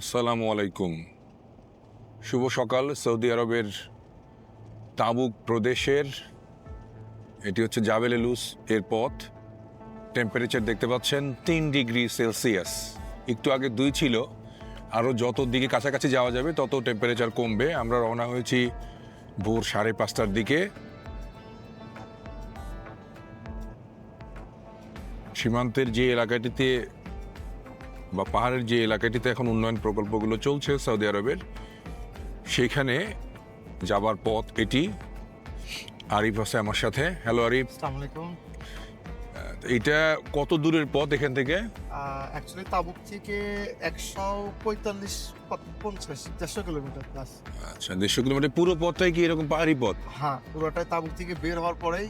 আসসালামু আলাইকুম। শুভ সকাল, সৌদি আরবের তাবুক প্রদেশের, এটি হচ্ছে জাবেল লুস এর পথ। টেম্পারেচার দেখতে পাচ্ছেন তিন ডিগ্রি সেলসিয়াস। একটু আগে দুই ছিল আরও যত দিকে কাছাকাছি যাওয়া যাবে তত টেম্পারেচার কমবে। আমরা রওনা হয়েছি ভোর সাড়ে পাঁচটার দিকে। সীমান্তের যে এলাকাটিতে বা পাহাড়ের যে এলাকাটিতে এখন উন্নয়ন প্রকল্পগুলো চলছে সৌদি আরবের সেইখানে যাবার পথ এটি। আরিফ আছে আমার সাথে। হ্যালো আরিফ। এটা কত দূরের পথ এখান থেকে? অ্যাকচুয়ালি তাবুক থেকে একশো পঁয়তাল্লিশ পঞ্চাশ দেড়শো কিলোমিটার প্লাস আচ্ছা দেড়শো কিলোমিটার। পুরো পথটাই কি এরকম পাহাড়ি পথ? হ্যাঁ পুরোটাই তাবুক থেকে বের হওয়ার পরেই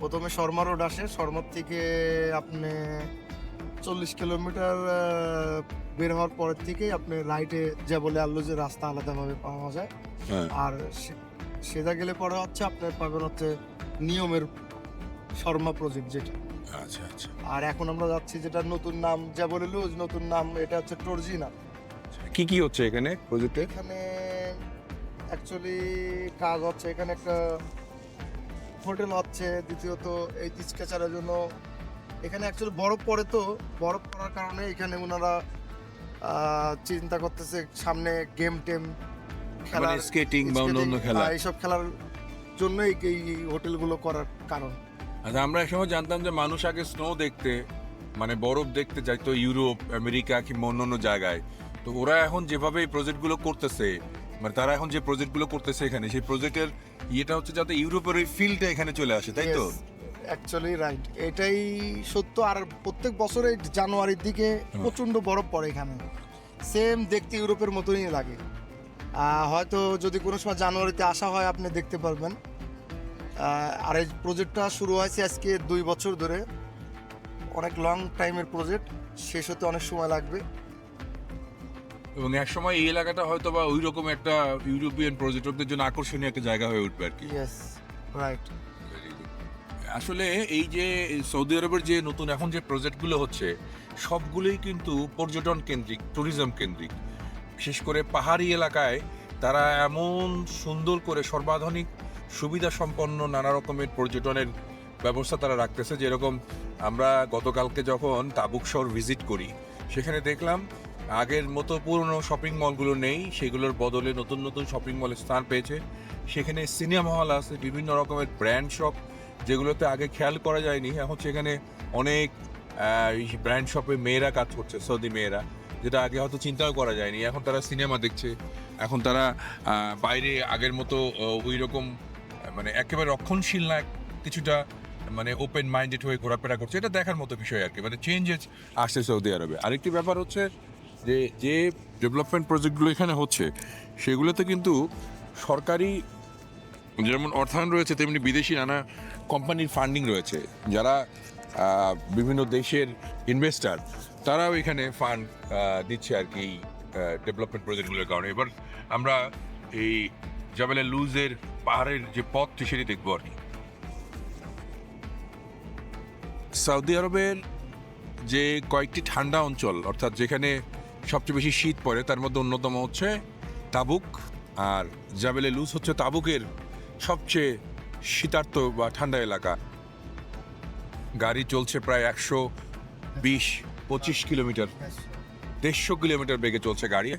প্রথমে শর্মা রোড আসে। শর্মার থেকে আপনি চল্লিশ কিলোমিটার বের হওয়ার পরের থেকেই আপনি রাইটে যে বলে আল্লো যে রাস্তা আলাদাভাবে পাওয়া যায়। হ্যাঁ। আর সেটা গেলে পরে হচ্ছে আপনার পাবেন হচ্ছে নিয়মের শর্মা প্রজেক্ট যেটা। আচ্ছা আচ্ছা। আর এখন আমরা যাচ্ছি যেটা নতুন নাম যা বলে লুজ নতুন নাম এটা হচ্ছে টর্জিনা কি কি হচ্ছে এখানে প্রজেক্টে এখানে অ্যাকচুয়ালি কাজ হচ্ছে এখানে একটা হোটেল হচ্ছে দ্বিতীয়ত এই স্কেচারের জন্য এখানে অ্যাকচুয়ালি বরফ পড়ে তো বরফ পড়ার কারণে এখানে ওনারা চিন্তা করতেছে সামনে গেম টেম স্কেটিং মানে বা অন্য অন্য খেলা। এইসব খেলার জন্য এই হোটেলগুলো করার কারণ। আচ্ছা আমরা একসময় জানতাম যে মানুষ আগে স্নো দেখতে মানে বরফ দেখতে যাইতো ইউরোপ আমেরিকা কিংবা অন্য জায়গায়। তো ওরা এখন যেভাবে এই প্রজেক্টগুলো করতেছে মানে তারা এখন যে প্রজেক্টগুলো করতেছে এখানে সেই প্রজেক্টের ইয়েটা হচ্ছে যাতে ইউরোপের ওই ফিল্ডটা এখানে চলে আসে তাই তো? অ্যাকচুয়ালি রাইট এটাই সত্য। আর প্রত্যেক বছরে জানুয়ারির দিকে প্রচণ্ড বরফ পড়ে এখানে। সেম দেখতে ইউরোপের মতনই লাগে। হয়তো যদি কোনো সময় জানুয়ারিতে আসা হয় আপনি দেখতে পারবেন। আর এই প্রজেক্টটা শুরু হয়েছে আজকে দুই বছর ধরে। অনেক লং টাইমের প্রজেক্ট শেষ হতে অনেক সময় লাগবে। এবং এক সময় এই এলাকাটা হয়তো বা ওই রকম একটা ইউরোপিয়ান পর্যটকদের জন্য আকর্ষণীয় একটা জায়গা হয়ে উঠবে আর কি। রাইট আসলে এই যে সৌদি আরবের যে নতুন এখন যে প্রজেক্টগুলো হচ্ছে, সবগুলোই কিন্তু পর্যটন কেন্দ্রিক ট্যুরিজম কেন্দ্রিক। বিশেষ করে পাহাড়ি এলাকায় তারা এমন সুন্দর করে সর্বাধুনিক সুবিধা সম্পন্ন নানা রকমের পর্যটনের ব্যবস্থা তারা রাখতেছে। যেরকম আমরা গতকালকে যখন তাবুক শহর ভিজিট করি, সেখানে দেখলাম আগের মতো পুরনো শপিং মলগুলো নেই, সেগুলোর বদলে নতুন নতুন শপিং মলের স্থান পেয়েছে। সেখানে সিনেমা হল আছে, বিভিন্ন রকমের ব্র্যান্ড শপ যেগুলোতে আগে খেয়াল করা যায়নি। এখন সেখানে অনেক ব্র্যান্ড শপে মেয়েরা কাজ করছে, সৌদি মেয়েরা, যেটা আগে হয়তো চিন্তাও করা যায়নি। এখন তারা সিনেমা দেখছে, এখন তারা বাইরে আগের মতো ওই রকম মানে একেবারে রক্ষণশীল না, কিছুটা মানে ওপেন মাইন্ডেড হয়ে ঘোরাফেরা করছে। এটা দেখার মতো বিষয় আর কি মানে চেঞ্জেস আসছে সৌদি আরবে। আরেকটি ব্যাপার হচ্ছে যে যে ডেভেলপমেন্ট প্রজেক্টগুলো এখানে হচ্ছে, সেগুলোতে কিন্তু সরকারি যেমন অর্থায়ন রয়েছে, তেমনি বিদেশি নানা কোম্পানির ফান্ডিং রয়েছে। যারা বিভিন্ন দেশের ইনভেস্টার তারাও এখানে ফান্ড দিচ্ছে আর কি ডেভেলপমেন্ট প্রজেক্টগুলোর কারণে। এবার আমরা এই জাবেলে লুজের পাহাড়ের যে পথটি সেটি দেখব আর কি। সৌদি আরবের যে কয়েকটি ঠান্ডা অঞ্চল, অর্থাৎ যেখানে সবচেয়ে বেশি শীত পড়ে, তার মধ্যে অন্যতম হচ্ছে তাবুক। আর জাবেলে লুজ হচ্ছে তাবুকের সবচেয়ে শীতার্ত বা ঠান্ডা এলাকা। গাড়ি চলছে প্রায় একশো বিশ পঁচিশ কিলোমিটার। দেড়শো কিলোমিটার বেগে চলছে গাড়ি।